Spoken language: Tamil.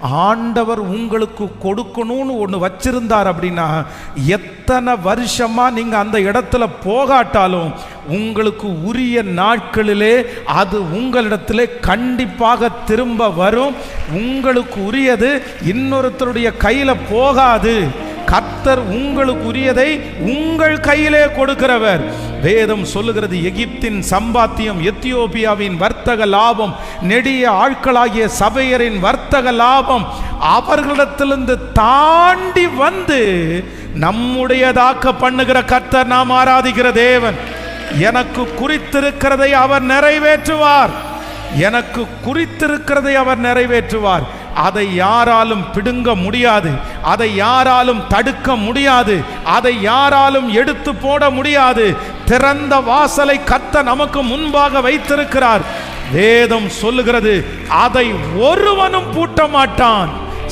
ஆண்டவர் உங்களுக்கு கொடுக்கணும்னு ஒன்று வச்சிருந்தார் அப்படின்னா எத்தனை வருஷமாக நீங்கள் அந்த இடத்துல போகாட்டாலும் உங்களுக்கு உரிய நாட்களிலே அது உங்களிடத்திலே கண்டிப்பாக திரும்ப வரும். உங்களுக்கு உரியது இன்னொருத்தருடைய கையில் போகாது. கர்த்தர் உங்களுக்குரியதை உங்கள் கையிலே கொடுக்கிறவர். வேதம் சொல்லுகிறது எகிப்தின் சம்பாத்தியம் எத்தியோப்பியாவின் வர்த்தக லாபம் நெடிய ஆட்களாகிய சபையரின் வர்த்தக லாபம் அவர்களிடத்திலிருந்து தாண்டி வந்து நம்முடையதாக்க பண்ணுகிற கர்த்தர் நாம் ஆராதிக்கிற தேவன். எனக்கு குறித்திருக்கிறதை அவர் நிறைவேற்றுவார். எனக்கு குறித்திருக்கிறதை அவர் நிறைவேற்றுவார். அதை யாராலும் பிடுங்க முடியாது. அதை யாராலும் தடுக்க முடியாது. அதை யாராலும் எடுத்து போட முடியாது. திறந்த வாசலை கத்த நமக்கு முன்பாக வைத்திருக்கிறார். வேதம் சொல்லுகிறது அதை ஒருவனும் பூட்ட மாட்டான்